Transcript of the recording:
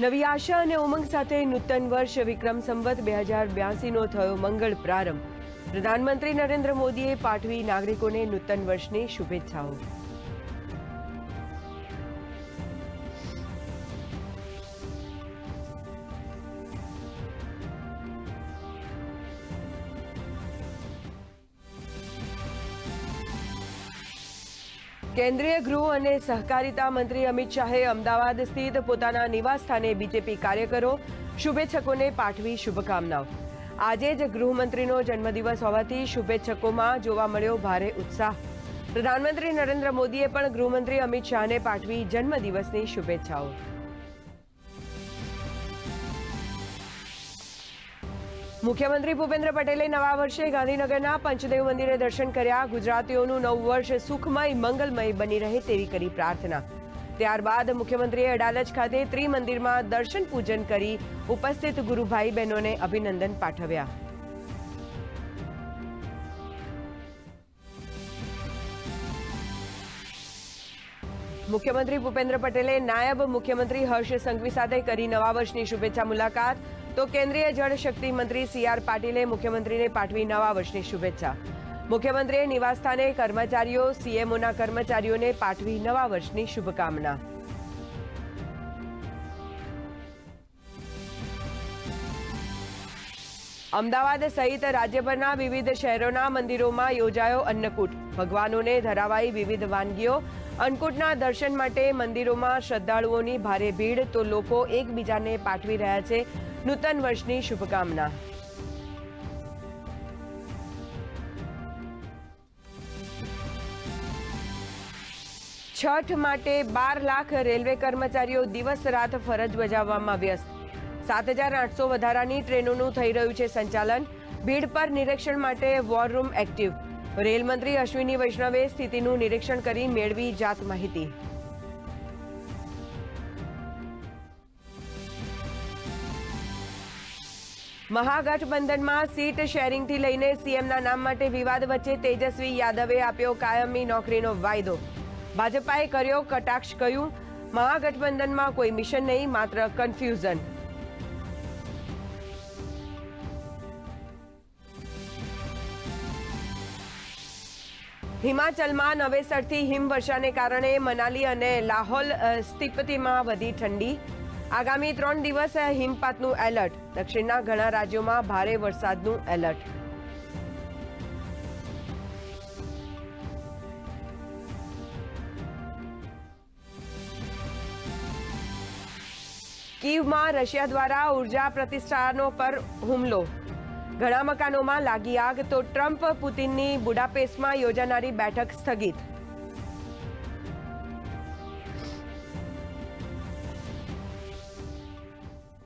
નવી આશા અને ઉમંગ સાથે નૂતન વર્ષ વિક્રમ સંવત બે હજાર બ્યાસીનો થયો મંગળ પ્રારંભ. પ્રધાનમંત્રી નરેન્દ્ર મોદીએ પાઠવી નાગરિકોને નૂતન વર્ષની શુભેચ્છાઓ. કેન્દ્રીય ગૃહ અને સહકારિતા મંત્રી અમિત શાહે અમદાવાદ સ્થિત પોતાના નિવાસસ્થાને બીજેપી કાર્યકરો, શુભેચ્છકોને પાઠવી શુભકામનાઓ. આજે જ ગૃહમંત્રીનો જન્મદિવસ હોવાથી શુભેચ્છકોમાં જોવા મળ્યો ભારે ઉત્સાહ. પ્રધાનમંત્રી નરેન્દ્ર મોદીએ પણ ગૃહમંત્રી અમિત શાહને પાઠવી જન્મદિવસની શુભેચ્છાઓ. મુખ્યમંત્રી ભૂપેન્દ્ર પટેલે નવા વર્ષે ગાંધીનગરના પંચદેવ મંદિરે દર્શન કર્યા. ગુજરાતીઓનું નવું વર્ષ સુખમય, મંગલમય બની રહે તેવી કરી પ્રાર્થના. ત્યારબાદ મુખ્યમંત્રીએ અડાલજ ખાતે ત્રિમંદિરમાં દર્શન પૂજન કરી ઉપસ્થિત ગુરુભાઈ બહેનોને અભિનંદન પાઠવ્યા. મુખ્યમંત્રી ભૂપેન્દ્ર પટેલે નાયબ મુખ્યમંત્રી હર્ષ સંઘવી સાથે કરી નવા વર્ષની શુભેચ્છા મુલાકાત. તો કેન્દ્રીય જળશક્તિ મંત્રી સી આર પાટીલે મુખ્યમંત્રીને પાઠવી નવા વર્ષની શુભેચ્છા. મુખ્યમંત્રીએ નિવાસસ્થાને કર્મચારીઓ સીએમઓના કર્મચારીઓને પાઠવી નવા વર્ષની શુભકામના. અમદાવાદ સહિત રાજ્યભરના વિવિધ શહેરોના મંદિરોમાં યોજાયો અન્નકૂટ. ભગવાનોને ધરાવાઈ વિવિધ વાનગીઓ અન્નકૂટના દર્શન માટે મંદિરોમાં શ્રદ્ધાળુઓની ભારે ભીડ તો લોકો એકબીજાને પાઠવી રહ્યા છે. નૂતન વર્ષની શુભકામના. છઠ માટે બાર લાખ રેલવે કર્મચારીઓ દિવસ રાત ફરજ બજાવવામાં વ્યસ્ત. સાત હજાર આઠસો વધારાની ટ્રેનોનું થઈ રહ્યું છે સંચાલન. ભીડ પર નિરીક્ષણ માટે વોર રૂમ એક્ટિવ રેલમંત્રી અશ્વિની વૈષ્ણવે સ્થિતિનું નિરીક્ષણ કરી મેળવી જાત માહિતી. મહાગઠબંધનમાં સીટ શેરિંગથી લઈને સીએમના નામ માટે વિવાદ વચ્ચે તેજસ્વી યાદવે આપ્યો કાયમી નોકરીનો વાયદો. ભાજપાએ કર્યો કટાક્ષ, કહ્યું, મહાગઠબંધનમાં કોઈ મિશન નહીં, માત્ર કન્ફ્યુઝન હિમાચલમાં નવેસરથી હિમવર્ષાને કારણે મનાલી અને લાહોલ સ્થિપતિમાં વધી ઠંડી. આગામી ત્રણ દિવસ હિમપાતનું એલર્ટ. દક્ષિણના ઘણા રાજ્યોમાં ભારે વરસાદનું એલર્ટ. કીવમાં રશિયા દ્વારા ઊર્જા પ્રતિષ્ઠાનો પર હુમલો. ઘણા મકાનોમાં લાગી આગ તો ટ્રમ્પ પુતિનની બુડાપેસ્ટમાં યોજાનારી બેઠક સ્થગિત.